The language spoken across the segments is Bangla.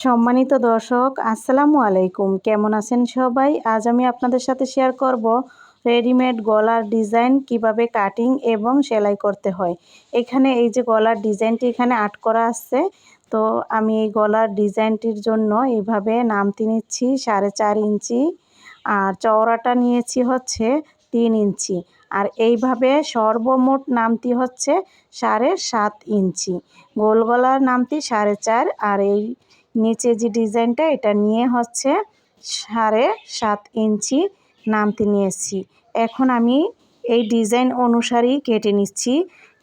সম্মানিত দর্শক, আসসালামু আলাইকুম। কেমন আছেন সবাই? আজ আমি আপনাদের সাথে শেয়ার করব রেডিমেড গলার ডিজাইন কীভাবে কাটিং এবং সেলাই করতে হয়। এখানে এই যে গলার ডিজাইনটি এখানে আট করা আছে। তো আমি এই গলার ডিজাইনটির জন্য এইভাবে নামতি নিচ্ছি, সাড়ে চার ইঞ্চি। আর চওড়াটা নিয়েছি হচ্ছে তিন ইঞ্চি। আর এইভাবে সর্বমোট নামতি হচ্ছে সাড়ে সাত ইঞ্চি। গোল গলার নামতি সাড়ে চার আর এই নিচে যে ডিজাইনটা, এটা নিয়ে হচ্ছে সাড়ে সাত ইঞ্চি নামতে নিয়েছি। এখন আমি এই ডিজাইন অনুসারেই কেটে নিচ্ছি।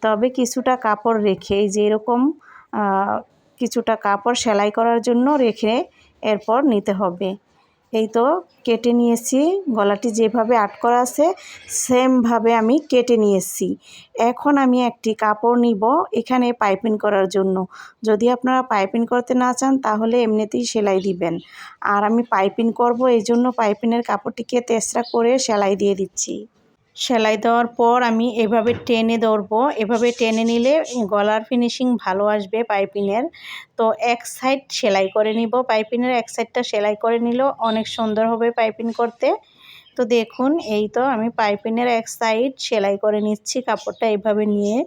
তবে কিছুটা কাপড় রেখে, এই যে এরকম কিছুটা কাপড় সেলাই করার জন্য রেখে এরপর নিতে হবে। এই তো কেটে নিয়েছি। গলাটি যেভাবে আট করা আছে, সেমভাবে আমি কেটে নিয়েছি। এখন আমি একটি কাপড় নিব এখানে পাইপিং করার জন্য। যদি আপনারা পাইপিং করতে না চান, তাহলে এমনিতেই সেলাই দিবেন। আর আমি পাইপিং করব, এই জন্য পাইপিনের কাপড়টিকে তেসরা করে সেলাই দিয়ে দিচ্ছি। সেলাই দেওয়ার পর আমি এভাবে টেনে ধরবো। এভাবে টেনে নিলে গলার ফিনিশিং ভালো আসবে পাইপিনের। তো এক সাইড সেলাই করে নিব। পাইপিনের এক সাইডটা সেলাই করে নিলেও অনেক সুন্দর হবে পাইপিং করতে। তো দেখুন, এই তো আমি পাইপিনের এক সাইড সেলাই করে নিচ্ছি কাপড়টা এভাবে নিয়ে।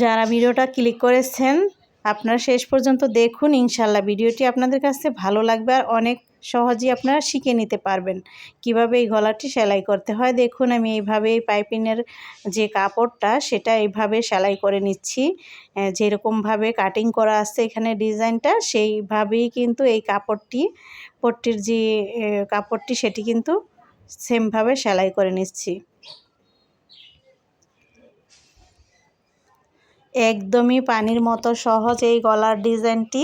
যারা ভিডিওটা ক্লিক করেছেন, আপনারা শেষ পর্যন্ত দেখুন। ইনশাল্লাহ ভিডিওটি আপনাদের কাছে ভালো লাগবে আর অনেক সহজেই আপনারা শিখে নিতে পারবেন। কীভাবে এই গলাটি সেলাই করতে হয়? দেখুন, আমি এইভাবে এই পাইপিনের যে কাপড়টা, সেটা এইভাবে সেলাই করে নিচ্ছি। যেরকমভাবে কাটিং করা আছে এখানে ডিজাইনটা, সেইভাবেই কিন্তু এই কাপড়টি, পট্টির যে কাপড়টি, সেটি কিন্তু সেমভাবে সেলাই করে নিচ্ছি। একদমই পানির মতো সহজ এই গলার ডিজাইনটি।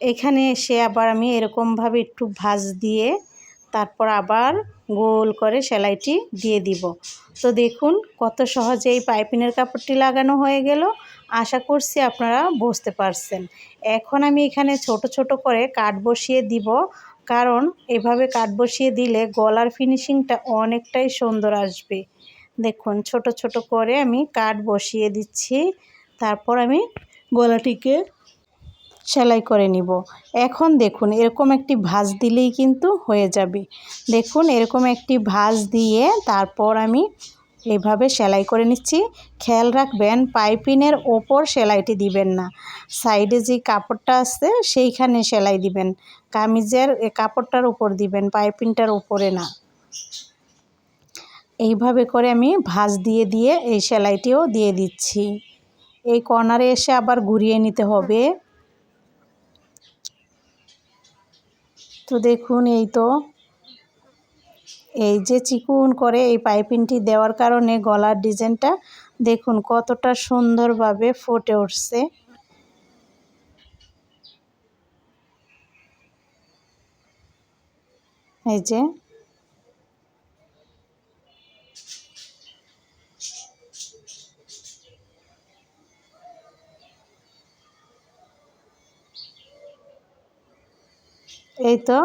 এখানে এসে আবার আমি এরকমভাবে একটু ভাজ দিয়ে তারপর আবার গোল করে সেলাইটি দিয়ে দিব। তো দেখুন কত সহজে এই পাইপিনের কাপড়টি লাগানো হয়ে গেল। আশা করছি আপনারা বুঝতে পারছেন। এখন আমি এখানে ছোট ছোট করে কাঠ বসিয়ে দিব, কারণ এভাবে কাঠ বসিয়ে দিলে গলার ফিনিশিংটা অনেকটাই সুন্দর আসবে। দেখুন ছোট ছোট করে আমি কাঠ বসিয়ে দিচ্ছি। তারপর আমি গলাটিকে সেলাই করে নিব। এখন দেখুন, এরকম একটি ভাঁজ দিলেই কিন্তু হয়ে যাবে। দেখুন, এরকম একটি ভাঁজ দিয়ে তারপর আমি এইভাবে সেলাই করে নিচ্ছি। খেয়াল রাখবেন, পাইপিনের ওপর সেলাইটি দিবেন না। সাইডে যে কাপড়টা আছে, সেইখানে সেলাই দিবেন। কামিজের কাপড়টার উপর দিবেন, পাইপিনটার উপরে না। এইভাবে করে আমি ভাঁজ দিয়ে দিয়ে এই সেলাইটিও দিয়ে দিচ্ছি। এই কর্নারে এসে আবার ঘুরিয়ে নিতে হবে। তো দেখুন এই তো। এই যে চিকুন করে এই পাইপিংটি দেওয়ার কারণে গলার ডিজাইনটা দেখুন কতটা সুন্দরভাবে ফুটে উঠছে। এই যে এই তো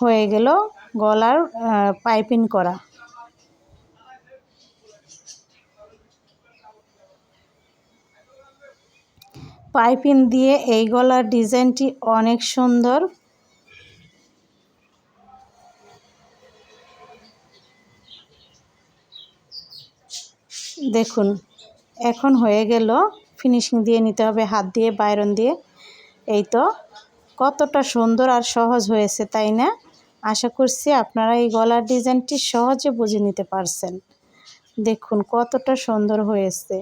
হয়ে গেল গলার পাইপিং করা। পাইপিং দিয়ে এই গলার ডিজাইনটি অনেক সুন্দর। দেখুন, এখন হয়ে গেল ফিনিশিং দিয়ে নিতে হবে, হাত দিয়ে, বাইরন দিয়ে। এই তো কতটা সুন্দর আর সহজ হয়েছে, তাই না? আশা করছি আপনারা এই গলার ডিজাইনটি সহজে বুঝে নিতে পারছেন। দেখুন কতটা সুন্দর হয়েছে।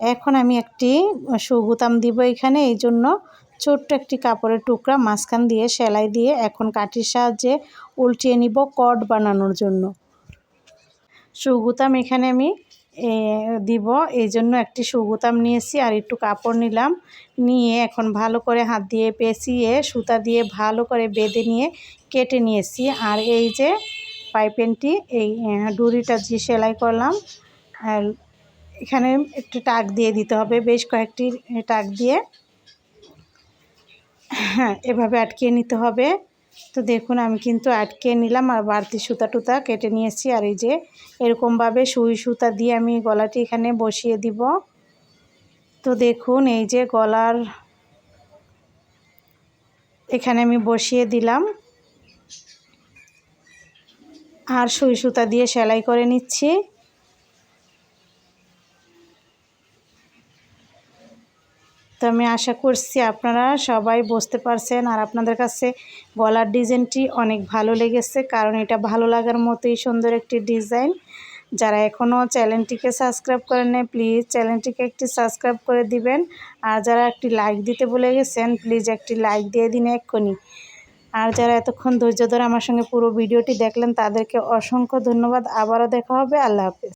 এখন আমি একটি সুগুতাম দিব এখানে, এই জন্য ছোট্ট একটি কাপড়ের টুকরা মাঝখান দিয়ে সেলাই দিয়ে এখন কাঠির সাহায্যে উল্টিয়ে নিব কট বানানোর জন্য। সুগুতাম এখানে আমি দিব। এই জন্য একটি সুগুতাম নিয়েছি আর একটু কাপড় নিলাম। নিয়ে এখন ভালো করে হাত দিয়ে পেঁচিয়ে, সুতা দিয়ে ভালো করে বেঁধে নিয়ে কেটে নিয়েছি। আর এই যে পাইপেনটি, এই ডুরিটা যে সেলাই করলাম এখানে একটু টাক দিয়ে দিতে হবে। বেশ কয়েকটি টাক দিয়ে হ্যাঁ এভাবে আটকিয়ে নিতে হবে। তো দেখুন, আমি কিন্তু আটকে নিলাম আর বাড়তি সুতা টুতা কেটে নিয়েছি আর এই যে এরকমভাবে সুই সুতা দিয়ে আমি গলাটি এখানে বসিয়ে দিব। তো দেখুন, এই যে গলার এখানে আমি বসিয়ে দিলাম। আর সুই সুতা দিয়ে সেলাই করে নিচ্ছি। তো আমি আশা করছি আপনারা সবাই বুঝতে পারছেন আর আপনাদের কাছে গলার ডিজাইনটি অনেক ভালো লেগেছে, কারণ এটা ভালো লাগার মতোই সুন্দর একটি ডিজাইন। যারা এখনও চ্যানেলটিকে সাবস্ক্রাইব করেন নাই, প্লিজ চ্যানেলটিকে একটি সাবস্ক্রাইব করে দিবেন। আর যারা একটি লাইক দিতে বলে গেছেন, প্লিজ একটি লাইক দিয়ে দিন এক্ষুনি। আর যারা এতক্ষণ ধৈর্য ধরে আমার সঙ্গে পুরো ভিডিওটি দেখলেন, তাদেরকে অসংখ্য ধন্যবাদ। আবারও দেখা হবে। আল্লাহ হাফেজ।